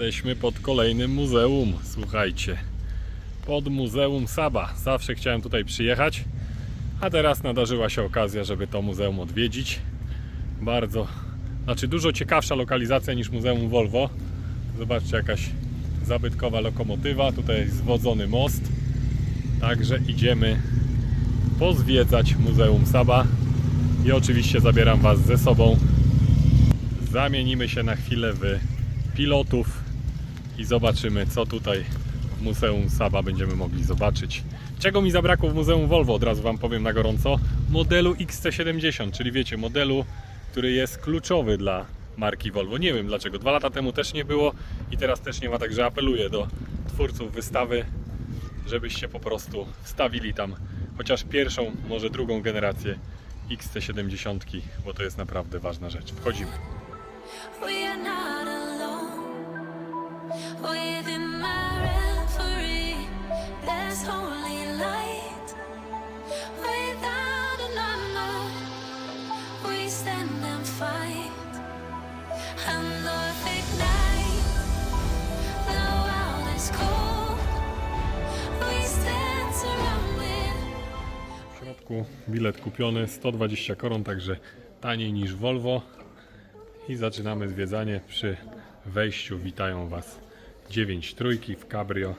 Jesteśmy pod kolejnym muzeum, słuchajcie. Pod Muzeum Saba. Zawsze chciałem tutaj przyjechać, a teraz nadarzyła się okazja, żeby to muzeum odwiedzić. Bardzo, znaczy dużo ciekawsza lokalizacja niż Muzeum Volvo. Zobaczcie, jakaś zabytkowa lokomotywa. Tutaj jest zwodzony most. Także idziemy pozwiedzać Muzeum Saba. I oczywiście zabieram Was ze sobą. Zamienimy się na chwilę w pilotów i zobaczymy, co tutaj w Muzeum Saba będziemy mogli zobaczyć. Czego mi zabrakło w Muzeum Volvo, od razu Wam powiem na gorąco. Modelu XC70, czyli wiecie, modelu, który jest kluczowy dla marki Volvo. Nie wiem dlaczego. Dwa lata temu też nie było i teraz też nie ma, także apeluję do twórców wystawy, żebyście po prostu wstawili tam chociaż pierwszą, może drugą generację XC70, bo to jest naprawdę ważna rzecz. Wchodzimy. W środku bilet kupiony 120 koron, także taniej niż Volvo. I zaczynamy zwiedzanie. Przy wejściu witają Was 9 trójki w Cabrio.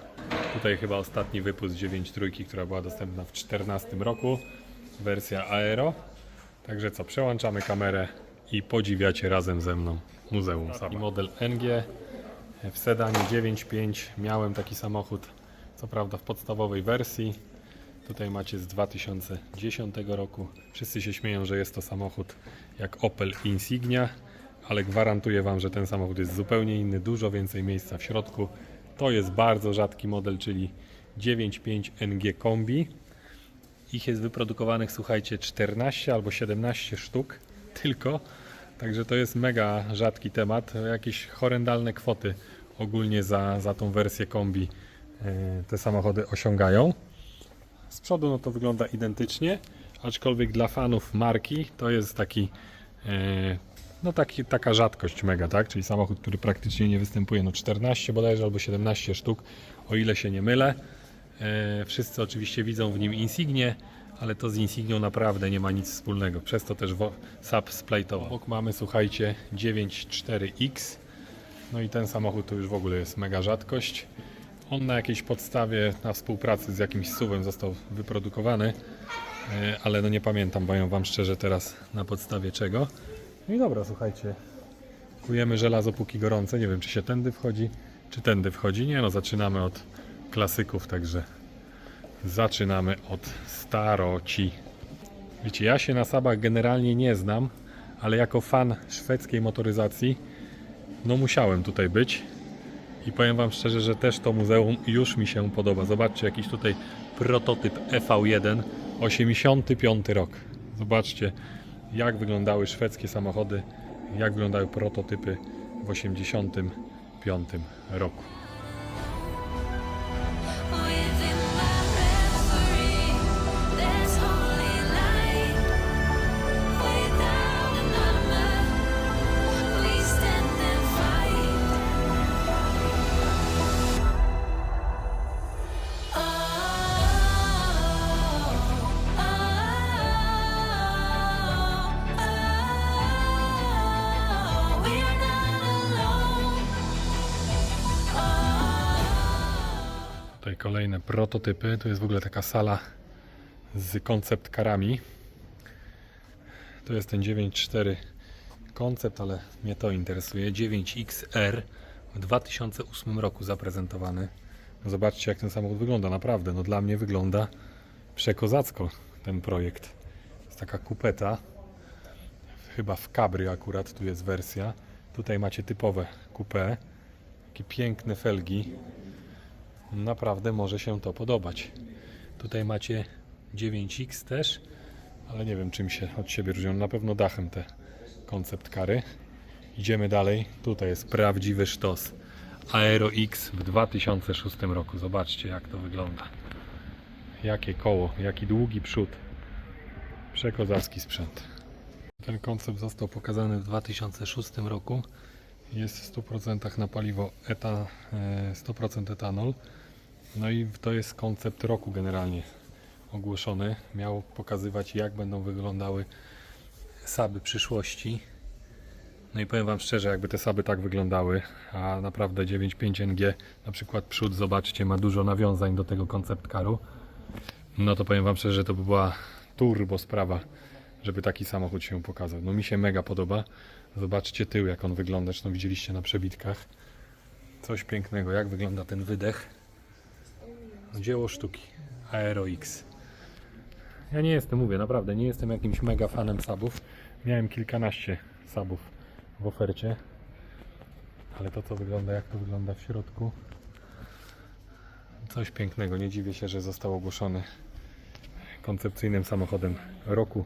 Tutaj chyba ostatni wypust 9 trójki, która była dostępna w 2014 roku. Wersja Aero. Także co, przełączamy kamerę i podziwiacie razem ze mną Muzeum Saba. Model NG w sedanie 9.5 miałem taki samochód, co prawda w podstawowej wersji. Tutaj macie z 2010 roku. Wszyscy się śmieją, że jest to samochód jak Opel Insignia, ale gwarantuję Wam, że ten samochód jest zupełnie inny, dużo więcej miejsca w środku. To jest bardzo rzadki model, czyli 9.5 NG Kombi. Ich jest wyprodukowanych, słuchajcie, 14 albo 17 sztuk tylko. Także to jest mega rzadki temat. Jakieś horrendalne kwoty ogólnie za, za tą wersję kombi e, te samochody osiągają. Z przodu no to wygląda identycznie, aczkolwiek dla fanów marki to jest taki, e, no taki, taka rzadkość mega, tak? Czyli samochód, który praktycznie nie występuje. No 14 bodajże albo 17 sztuk, o ile się nie mylę. E, Wszyscy oczywiście widzą w nim Insignię, ale to z Insignią naprawdę nie ma nic wspólnego. Przez to też SAP splajtował. Obok mamy, słuchajcie, 9.4X. No i ten samochód to już w ogóle jest mega rzadkość. On na jakiejś podstawie, na współpracy z jakimś suwem został wyprodukowany, e, ale no nie pamiętam, powiem Wam szczerze teraz na podstawie czego. No i dobra, słuchajcie, kujemy żelazo póki gorące. Nie wiem, czy się tędy wchodzi, czy tędy wchodzi. Nie no, zaczynamy od klasyków, także zaczynamy od staroci. Wiecie, ja się na Sabach generalnie nie znam, ale jako fan szwedzkiej motoryzacji, no musiałem tutaj być. I powiem Wam szczerze, że też to muzeum już mi się podoba. Zobaczcie, jakiś tutaj prototyp EV1, 85 rok. Zobaczcie, jak wyglądały szwedzkie samochody, jak wyglądały prototypy w 85 roku. Kolejne prototypy. Tu jest w ogóle taka sala z koncept karami. To jest ten 9.4 koncept, ale mnie to interesuje. 9XR w 2008 roku zaprezentowany. No zobaczcie jak ten samochód wygląda, naprawdę. No dla mnie wygląda przekozacko ten projekt. Jest taka kupeta. Chyba w Cabrio akurat tu jest wersja. Tutaj macie typowe coupé. Takie piękne felgi. Naprawdę może się to podobać. Tutaj macie 9X też, ale nie wiem czym się od siebie różnią. Na pewno dachem te koncept kary. Idziemy dalej. Tutaj jest prawdziwy sztos. Aero X w 2006 roku. Zobaczcie jak to wygląda. Jakie koło, jaki długi przód. Przekozacki sprzęt. Ten koncept został pokazany w 2006 roku. Jest w 100% na paliwo eta, e, 100% etanol. No i to jest koncept roku generalnie ogłoszony. Miał pokazywać jak będą wyglądały saby przyszłości. No i powiem Wam szczerze, jakby te saby tak wyglądały, a naprawdę 9.5 NG, na przykład przód, zobaczcie, ma dużo nawiązań do tego koncept caru. No to powiem Wam szczerze, że to by była turbo sprawa, żeby taki samochód się pokazał. No mi się mega podoba. Zobaczcie tył, jak on wygląda, zresztą widzieliście na przebitkach. Coś pięknego, jak wygląda ten wydech. Dzieło sztuki. Aero X. Ja nie jestem, mówię, naprawdę, nie jestem jakimś mega fanem subów. Miałem kilkanaście subów w ofercie. Ale to, co wygląda, jak to wygląda w środku. Coś pięknego. Nie dziwię się, że został ogłoszony koncepcyjnym samochodem roku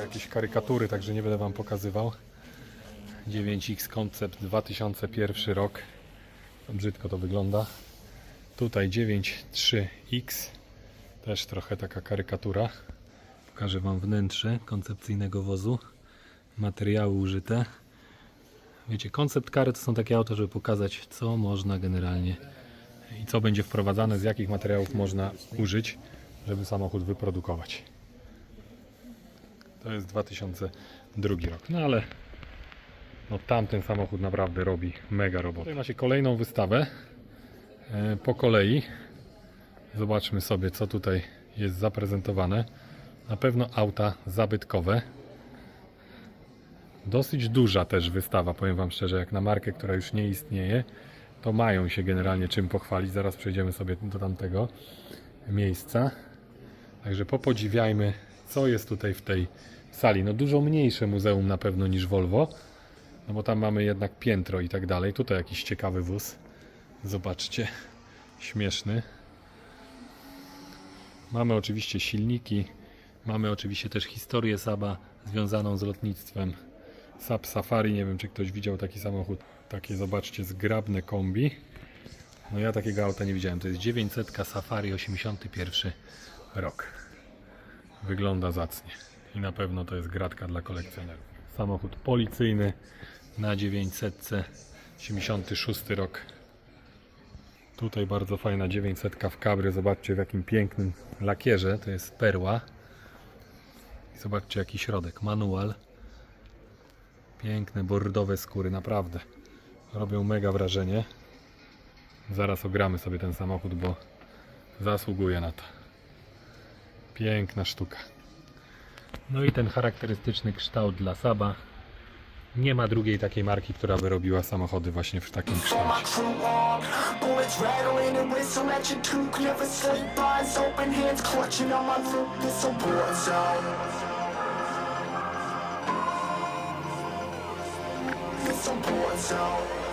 Jakieś karykatury, także nie będę Wam pokazywał. 9X Concept 2001 rok. Brzydko to wygląda. Tutaj 9.3X. Też trochę taka karykatura. Pokażę Wam wnętrze koncepcyjnego wozu. Materiały użyte. Wiecie, koncept kary to są takie auto, żeby pokazać, co można generalnie i co będzie wprowadzane, z jakich materiałów można użyć, żeby samochód wyprodukować. To jest 2002 rok. No ale no tamten samochód naprawdę robi mega robotę. Tutaj macie kolejną wystawę e, po kolei. Zobaczmy sobie, co tutaj jest zaprezentowane. Na pewno auta zabytkowe. Dosyć duża też wystawa, powiem Wam szczerze, jak na markę, która już nie istnieje, to mają się generalnie czym pochwalić. Zaraz przejdziemy sobie do tamtego miejsca. Także popodziwiajmy, co jest tutaj w tej sali. No dużo mniejsze muzeum na pewno niż Volvo, no bo tam mamy jednak piętro i tak dalej. Tutaj jakiś ciekawy wóz. Zobaczcie, śmieszny. Mamy oczywiście silniki, mamy oczywiście też historię Saba związaną z lotnictwem. Sab Safari, nie wiem czy ktoś widział taki samochód. Takie zobaczcie zgrabne kombi. No ja takiego auta nie widziałem. To jest 900 Safari 81 rok. Wygląda zacnie. I na pewno to jest gratka dla kolekcjonerów. Samochód policyjny na 900 76 rok. Tutaj bardzo fajna 900 w kabry. Zobaczcie w jakim pięknym lakierze. To jest perła. I zobaczcie jaki środek. Manual. Piękne bordowe skóry, naprawdę. Robią mega wrażenie. Zaraz ogramy sobie ten samochód, bo zasługuje na to. Piękna sztuka. No i ten charakterystyczny kształt dla Saba. Nie ma drugiej takiej marki, która by robiła samochody właśnie w takim kształcie. Bullets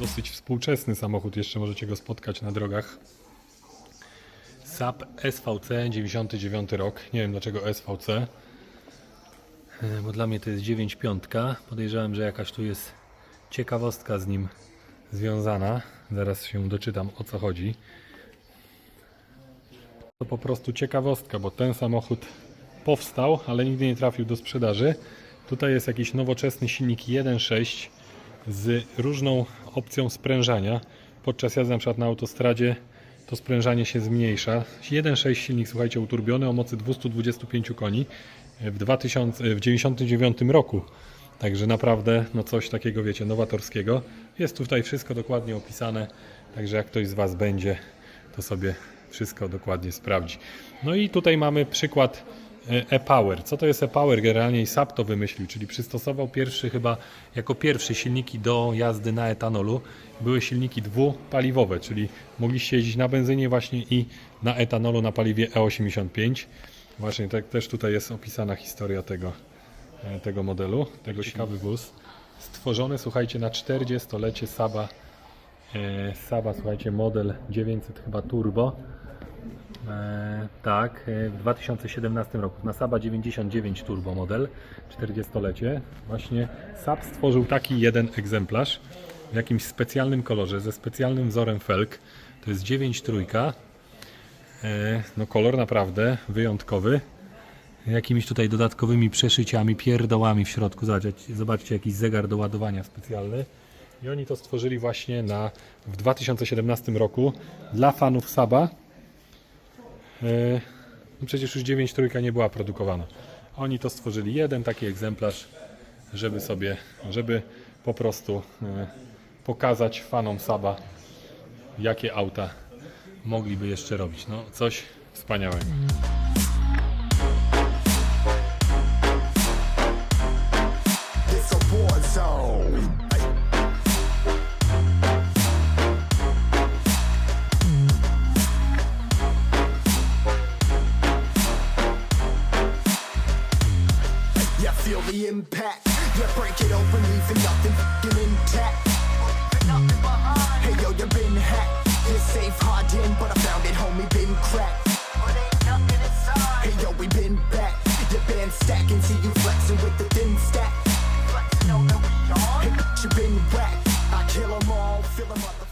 Dosyć współczesny samochód, jeszcze możecie go spotkać na drogach. SAP SVC 99 rok. Nie wiem dlaczego SVC, e, bo dla mnie to jest 9.5. Podejrzewam, że jakaś tu jest ciekawostka z nim związana. Zaraz się doczytam o co chodzi. To po prostu ciekawostka, bo ten samochód powstał, ale nigdy nie trafił do sprzedaży. Tutaj jest jakiś nowoczesny silnik 1.6 z różną opcją sprężania. Podczas jazdy na przykład na autostradzie to sprężanie się zmniejsza. 1.6 silnik, słuchajcie, uturbiony o mocy 225 koni w 2000, w 99 roku. Także naprawdę no coś takiego, wiecie, nowatorskiego. Jest tutaj wszystko dokładnie opisane, także jak ktoś z Was będzie, to sobie wszystko dokładnie sprawdzi. No i tutaj mamy przykład e-Power. Co to jest e-Power? Generalnie i SAP to wymyślił, czyli przystosował pierwszy chyba jako pierwszy silniki do jazdy na etanolu. Były silniki dwupaliwowe, czyli mogliście jeździć na benzynie właśnie i na etanolu na paliwie E85. Właśnie tak też tutaj jest opisana historia tego, e, tego modelu, tego ciekawy wóz. Stworzony, słuchajcie, na 40-lecie Saba, e, Saba, słuchajcie, model 900 chyba turbo. E, tak, e, w 2017 roku na Saba 99 Turbo model, 40-lecie. Właśnie Sab stworzył taki jeden egzemplarz w jakimś specjalnym kolorze, ze specjalnym wzorem felg. To jest 9 trójka. E, No kolor naprawdę wyjątkowy. Jakimiś tutaj dodatkowymi przeszyciami, pierdołami w środku. Zobaczcie, zobaczcie jakiś zegar do ładowania specjalny. I oni to stworzyli właśnie na, w 2017 roku dla fanów Saba. E, Przecież już 9 trójka nie była produkowana. Oni to stworzyli jeden taki egzemplarz, żeby sobie, żeby po prostu e, pokazać fanom Saba, jakie auta mogliby jeszcze robić. No, coś wspaniałego.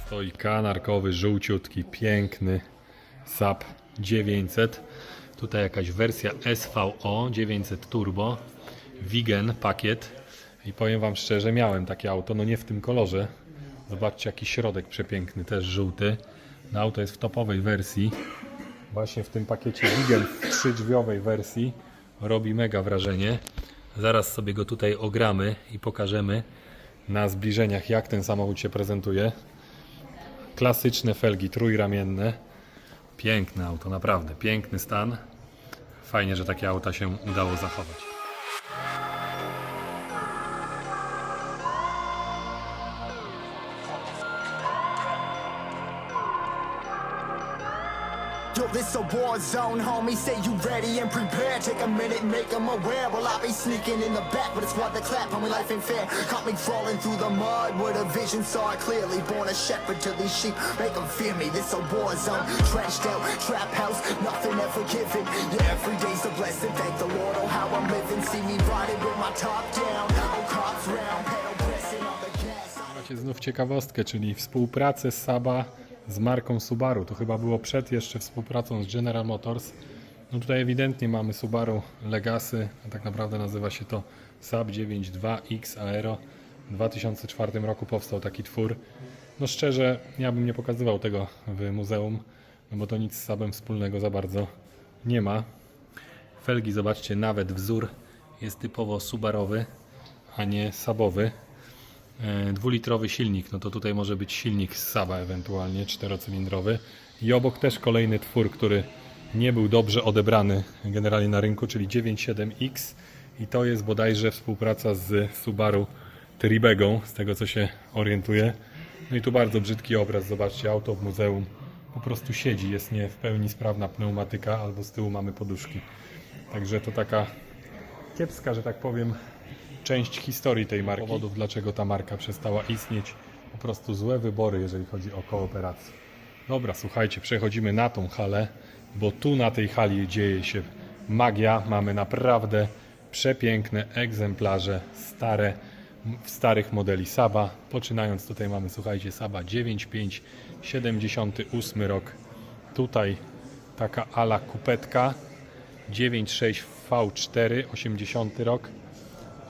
Stoi kanarkowy, żółciutki, piękny SAP 900. Tutaj jakaś wersja SVO 900 Turbo. Wigen pakiet. I powiem Wam szczerze, miałem takie auto, no nie w tym kolorze. Zobaczcie jaki środek przepiękny, też żółty. No auto jest w topowej wersji. Właśnie w tym pakiecie Wigen w trzydrzwiowej wersji robi mega wrażenie. Zaraz sobie go tutaj ogramy i pokażemy na zbliżeniach jak ten samochód się prezentuje. Klasyczne felgi trójramienne. Piękne auto, naprawdę piękny stan. Fajnie, że takie auta się udało zachować. Yo, this a war zone, homie. Say you ready and prepared. Take a minute, make them aware. Well, I be sneaking in the back, but it's what the clap. Homie, life ain't fair. Caught me crawling through the mud with a vision, saw it clearly. Born a shepherd to these sheep, make them fear me. This a war zone, trashed out, trap house, nothing ever given. Yeah, every day's a blessing. Thank the Lord, oh, how I'm living. See me riding with my top down. Oh, cops round, pedal pressing on the gas. Macie znów ciekawostkę, czyli współpracę Saba z marką Subaru. To chyba było przed jeszcze współpracą z General Motors. No tutaj ewidentnie mamy Subaru Legacy, a tak naprawdę nazywa się to Sab 92X Aero. W 2004 roku powstał taki twór. No szczerze, ja bym nie pokazywał tego w muzeum, no bo to nic z Sabem wspólnego za bardzo nie ma. Felgi, zobaczcie, nawet wzór jest typowo subarowy, a nie sabowy. E, dwulitrowy silnik, no to tutaj może być silnik z Saba ewentualnie, czterocylindrowy. I obok też kolejny twór, który nie był dobrze odebrany generalnie na rynku, czyli 97X i to jest bodajże współpraca z Subaru Tribegą, z tego co się orientuję. No i tu bardzo brzydki obraz, zobaczcie, auto w muzeum po prostu siedzi, jest nie w pełni sprawna pneumatyka, albo z tyłu mamy poduszki. Także to taka kiepska, że tak powiem, część historii tej marki. Powodów, dlaczego ta marka przestała istnieć. Po prostu złe wybory, jeżeli chodzi o kooperację. Dobra, słuchajcie, przechodzimy na tą halę, bo tu na tej hali dzieje się magia. Mamy naprawdę przepiękne egzemplarze, stare, starych modeli Saba. Poczynając tutaj mamy, słuchajcie, Saba 95, 78 rok. Tutaj taka ala kupetka 96 V4, 80 rok.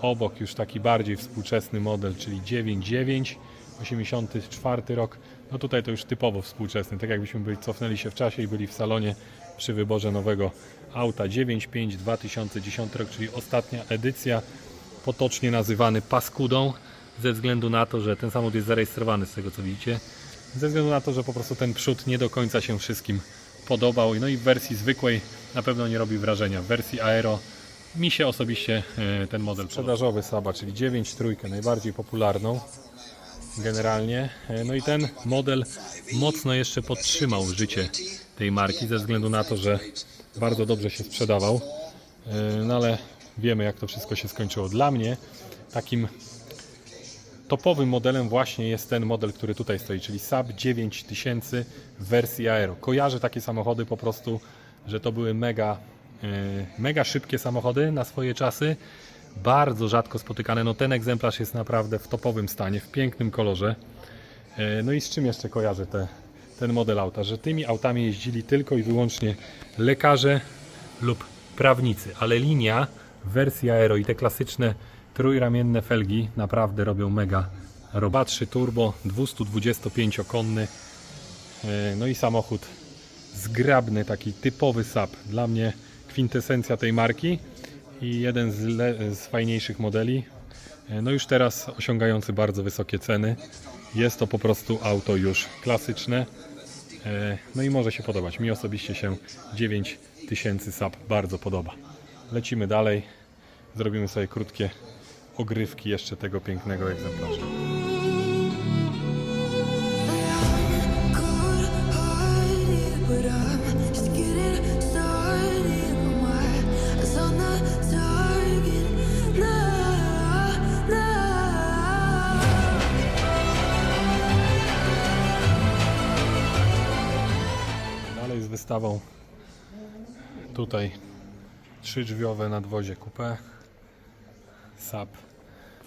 Obok już taki bardziej współczesny model, czyli 9.9, 84 rok. No tutaj to już typowo współczesny, tak jakbyśmy byli, cofnęli się w czasie i byli w salonie przy wyborze nowego auta 9.5 2010 rok, czyli ostatnia edycja, potocznie nazywany paskudą, ze względu na to, że ten samochód jest zarejestrowany z tego co widzicie, ze względu na to, że po prostu ten przód nie do końca się wszystkim podobał. No i w wersji zwykłej na pewno nie robi wrażenia. W wersji Aero mi się osobiście e, ten model Sprzedażowy Saba, czyli 9 trójkę, najbardziej popularną generalnie. E, No i ten model mocno jeszcze podtrzymał życie tej marki ze względu na to, że bardzo dobrze się sprzedawał. E, No ale wiemy jak to wszystko się skończyło. Dla mnie takim topowym modelem właśnie jest ten model, który tutaj stoi, czyli Saab 9000 w wersji Aero. Kojarzę takie samochody po prostu, że to były mega, mega szybkie samochody na swoje czasy. Bardzo rzadko spotykane. No ten egzemplarz jest naprawdę w topowym stanie, w pięknym kolorze. E, No i z czym jeszcze kojarzę te, ten model auta? Że tymi autami jeździli tylko i wyłącznie lekarze lub prawnicy, ale linia w wersji Aero i te klasyczne trójramienne felgi naprawdę robią mega roba 3 turbo, 225-konny E, no i samochód zgrabny, taki typowy SAP. Dla mnie kwintesencja tej marki i jeden z, z fajniejszych modeli. E, No już teraz osiągający bardzo wysokie ceny. Jest to po prostu auto już klasyczne. E, No i może się podobać. Mi osobiście się 9000 SAP bardzo podoba. Lecimy dalej. Zrobimy sobie krótkie ogrywki jeszcze tego pięknego egzemplarza. Wystawą tutaj trzydrzwiowe nadwozie coupé. Saab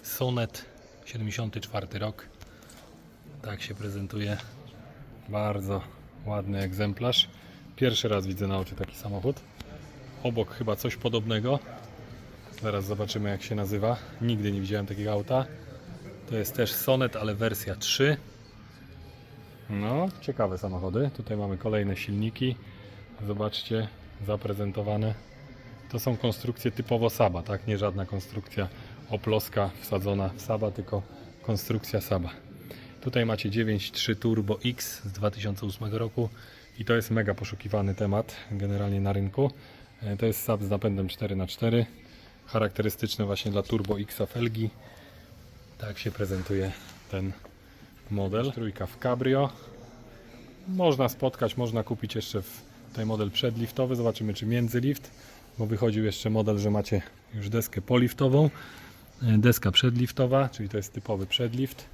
Sonet 74 rok. Tak się prezentuje. Bardzo ładny egzemplarz. Pierwszy raz widzę na oczy taki samochód. Obok chyba coś podobnego. Zaraz zobaczymy jak się nazywa. Nigdy nie widziałem takiego auta. To jest też Sonet ale wersja 3 no, ciekawe samochody. Tutaj mamy kolejne silniki. Zobaczcie, zaprezentowane. To są konstrukcje typowo Saba, tak? Nie żadna konstrukcja oploska wsadzona w Saba, tylko konstrukcja Saba. Tutaj macie 9.3 Turbo X z 2008 roku i to jest mega poszukiwany temat generalnie na rynku. E, To jest Saab z napędem 4x4, charakterystyczne właśnie dla Turbo X felgi. Tak się prezentuje ten model. Trójka w cabrio. Można spotkać, można kupić jeszcze w tutaj model przedliftowy. Zobaczymy czy międzylift, bo wychodził jeszcze model, że macie już deskę poliftową. E, Deska przedliftowa, czyli to jest typowy przedlift.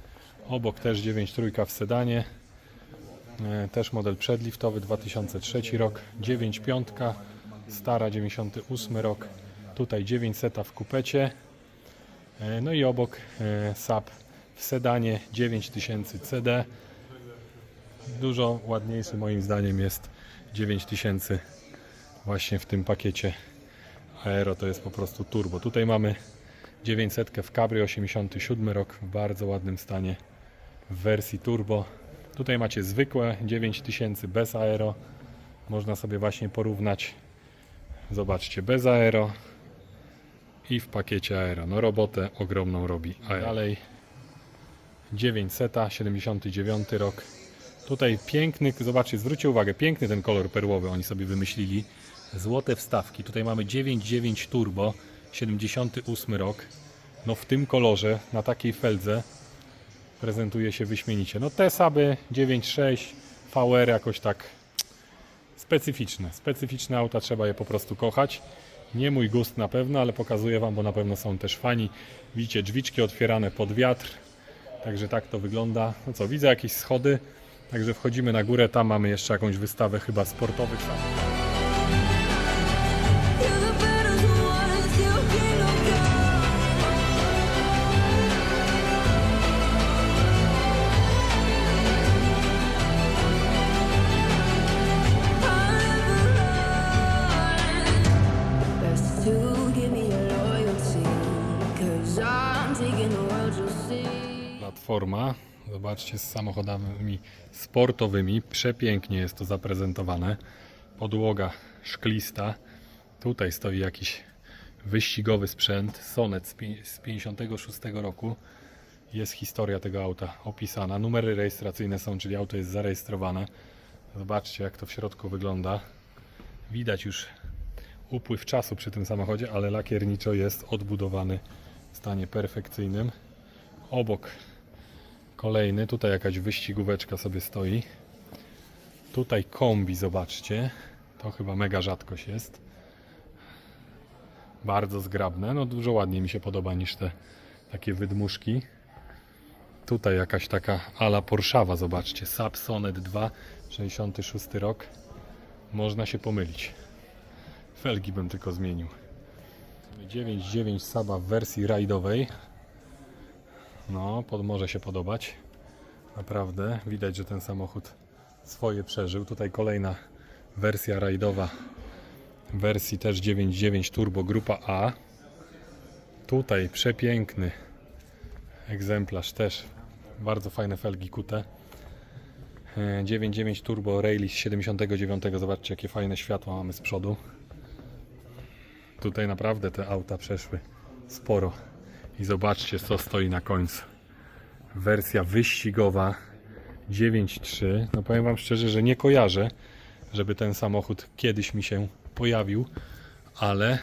Obok też 9 trójka w sedanie. E, Też model przedliftowy 2003 rok. 9 piątka, stara 98 rok. Tutaj 9 seta w kupecie. E, No i obok SAP w sedanie 9000 CD. Dużo ładniejszy moim zdaniem jest 9000 właśnie w tym pakiecie Aero to jest po prostu turbo. Tutaj mamy 900 w Cabrio 87 rok w bardzo ładnym stanie w wersji turbo. Tutaj macie zwykłe 9000 bez Aero. Można sobie właśnie porównać. Zobaczcie, bez Aero i w pakiecie Aero. No robotę ogromną robi Aero. Dalej 900, 79 rok. Tutaj piękny, zobaczcie, zwróćcie uwagę, piękny ten kolor perłowy oni sobie wymyślili. Złote wstawki. Tutaj mamy 9.9 Turbo, 78 rok. No w tym kolorze, na takiej feldze prezentuje się wyśmienicie. No te Saby 9.6 VR jakoś tak specyficzne. Specyficzne auta, trzeba je po prostu kochać. Nie mój gust na pewno, ale pokazuję Wam, bo na pewno są też fani. Widzicie, drzwiczki otwierane pod wiatr. Także tak to wygląda. No co, widzę jakieś schody. Także wchodzimy na górę. Tam mamy jeszcze jakąś wystawę chyba sportowych samochodów. Platforma. Zobaczcie z samochodami sportowymi. Przepięknie jest to zaprezentowane. Podłoga szklista. Tutaj stoi jakiś wyścigowy sprzęt. Sonet z pi- z 56 roku. Jest historia tego auta opisana. Numery rejestracyjne są, czyli auto jest zarejestrowane. Zobaczcie, jak to w środku wygląda. Widać już upływ czasu przy tym samochodzie, ale lakierniczo jest odbudowany w stanie perfekcyjnym. Obok kolejny, tutaj jakaś wyścigóweczka sobie stoi. Tutaj kombi, zobaczcie. To chyba mega rzadkość jest. Bardzo zgrabne. No dużo ładniej mi się podoba niż te takie wydmuszki. Tutaj jakaś taka ala Porszawa, zobaczcie. Saab Sonet 2, 66 rok. Można się pomylić. Felgi bym tylko zmienił. 9.9 Saba w wersji rajdowej. No, pod może się podobać. Naprawdę, widać, że ten samochód swoje przeżył. Tutaj kolejna wersja rajdowa wersji też 9.9 Turbo Grupa A. Tutaj przepiękny egzemplarz też. Bardzo fajne felgi kute. E, 9.9 Turbo Rally z 79. Zobaczcie jakie fajne światła mamy z przodu. Tutaj naprawdę te auta przeszły sporo. I zobaczcie co stoi na końcu. Wersja wyścigowa 9.3. No powiem Wam szczerze, że nie kojarzę, żeby ten samochód kiedyś mi się pojawił, ale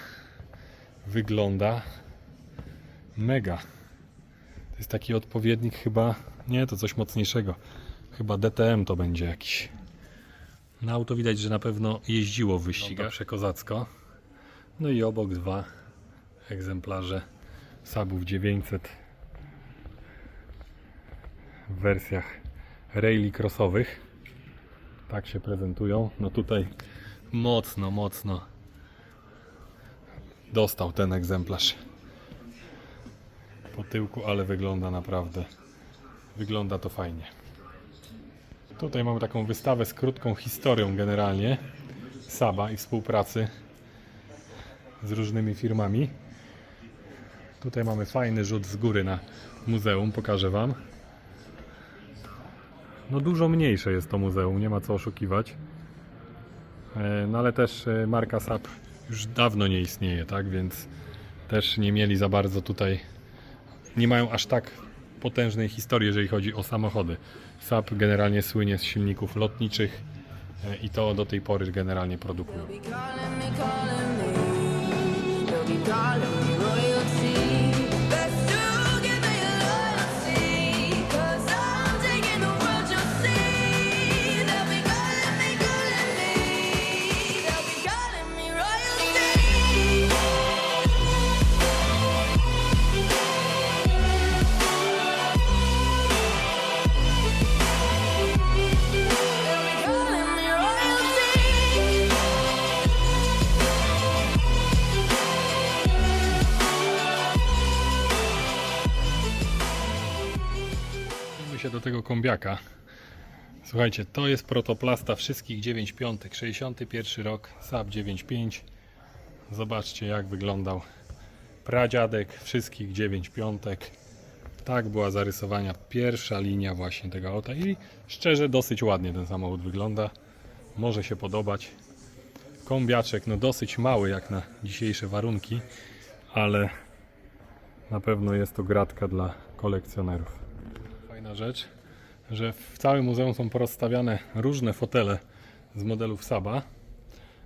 wygląda mega. To jest taki odpowiednik chyba, nie, to coś mocniejszego. Chyba DTM to będzie jakiś. Na auto widać, że na pewno jeździło w wyścigach przekozacko. No i obok dwa egzemplarze Sabów 900 w wersjach rally crossowych. Tak się prezentują. No tutaj mocno, mocno dostał ten egzemplarz po tyłku, ale wygląda naprawdę wygląda to fajnie. Tutaj mamy taką wystawę z krótką historią generalnie Saba i współpracy z różnymi firmami. Tutaj mamy fajny rzut z góry na muzeum, pokażę Wam. No dużo mniejsze jest to muzeum, nie ma co oszukiwać. E, No ale też e, marka SAP już dawno nie istnieje, tak? Więc też nie mieli za bardzo tutaj, nie mają aż tak potężnej historii, jeżeli chodzi o samochody. SAP generalnie słynie z silników lotniczych e, i to do tej pory generalnie produkują. Się do tego kombiaka. Słuchajcie, to jest protoplasta wszystkich 9 piątek, 61 rok, SAP 9.5. Zobaczcie jak wyglądał pradziadek wszystkich 9 piątek. Tak była zarysowana pierwsza linia właśnie tego auta i szczerze dosyć ładnie ten samochód wygląda. Może się podobać. Kombiaczek no dosyć mały jak na dzisiejsze warunki, ale na pewno jest to gratka dla kolekcjonerów. Fajna rzecz, że w całym muzeum są porozstawiane różne fotele z modelów Saba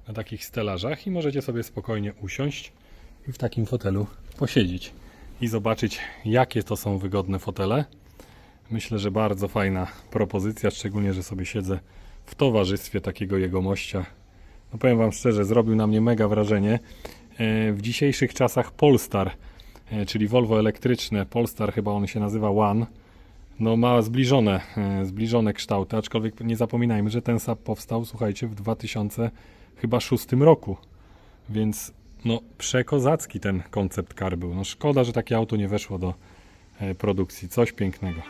na takich stelażach i możecie sobie spokojnie usiąść i w takim fotelu posiedzieć i zobaczyć jakie to są wygodne fotele. Myślę, że bardzo fajna propozycja, szczególnie, że sobie siedzę w towarzystwie takiego jegomościa. No powiem Wam szczerze, zrobił na mnie mega wrażenie. E, W dzisiejszych czasach Polestar, e, czyli Volvo elektryczne, Polestar chyba on się nazywa One, no ma zbliżone, e, zbliżone kształty, aczkolwiek nie zapominajmy, że ten SAP powstał, słuchajcie, w 2006 roku. Więc no przekozacki ten koncept car był. No szkoda, że takie auto nie weszło do e, produkcji. Coś pięknego.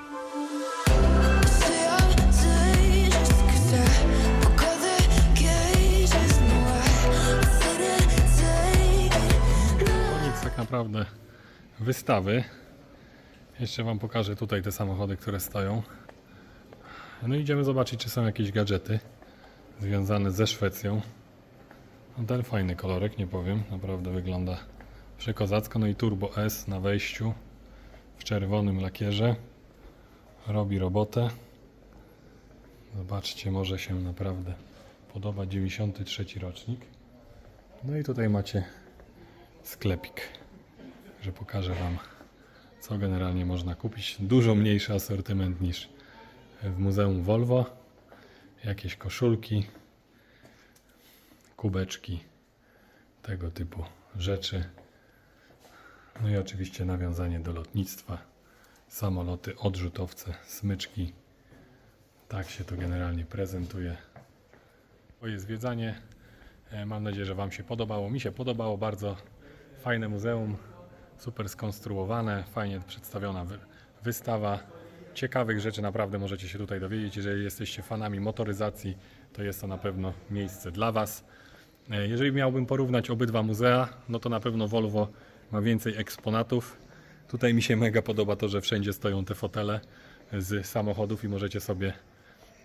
Koniec tak naprawdę wystawy. Jeszcze Wam pokażę tutaj te samochody, które stoją. No idziemy zobaczyć, czy są jakieś gadżety związane ze Szwecją. No ten fajny kolorek, nie powiem. Naprawdę wygląda przekozacko. No i Turbo S na wejściu w czerwonym lakierze. Robi robotę. Zobaczcie, może się naprawdę podoba 93 rocznik. No i tutaj macie sklepik, że pokażę Wam, co generalnie można kupić. Dużo mniejszy asortyment niż w Muzeum Volvo. Jakieś koszulki, kubeczki, tego typu rzeczy. No i oczywiście nawiązanie do lotnictwa. Samoloty, odrzutowce, smyczki. Tak się to generalnie prezentuje. Moje zwiedzanie. E, Mam nadzieję, że Wam się podobało. Mi się podobało bardzo. Fajne muzeum, super skonstruowane, fajnie przedstawiona wy- wystawa. Ciekawych rzeczy naprawdę możecie się tutaj dowiedzieć. Jeżeli jesteście fanami motoryzacji, to jest to na pewno miejsce dla Was. E, Jeżeli miałbym porównać obydwa muzea, no to na pewno Volvo ma więcej eksponatów. Tutaj mi się mega podoba to, że wszędzie stoją te fotele z samochodów i możecie sobie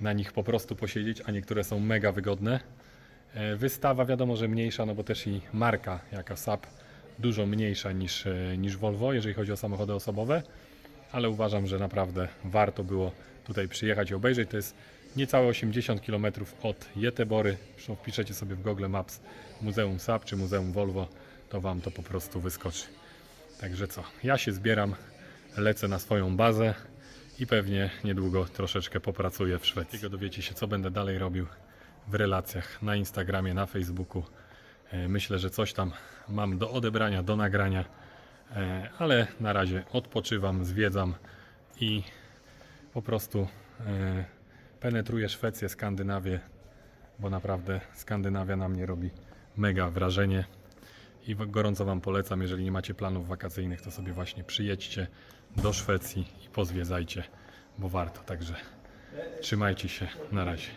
na nich po prostu posiedzieć, a niektóre są mega wygodne. E, Wystawa wiadomo, że mniejsza, no bo też i marka jaka Saab dużo mniejsza niż, e, niż Volvo, jeżeli chodzi o samochody osobowe, ale uważam, że naprawdę warto było tutaj przyjechać i obejrzeć. To jest niecałe 80 km od Jetebory. Zresztą wpiszecie sobie w Google Maps Muzeum Saab czy Muzeum Volvo, to Wam to po prostu wyskoczy. Także co, ja się zbieram, lecę na swoją bazę i pewnie niedługo troszeczkę popracuję w Szwecji. Dowiecie się, co będę dalej robił w relacjach na Instagramie, na Facebooku. E, Myślę, że coś tam mam do odebrania, do nagrania, E, ale na razie odpoczywam, zwiedzam i po prostu e, penetruję Szwecję, Skandynawię, bo naprawdę Skandynawia na mnie robi mega wrażenie. I gorąco Wam polecam, jeżeli nie macie planów wakacyjnych, to sobie właśnie przyjedźcie do Szwecji i pozwiedzajcie, bo warto. Także trzymajcie się, na razie.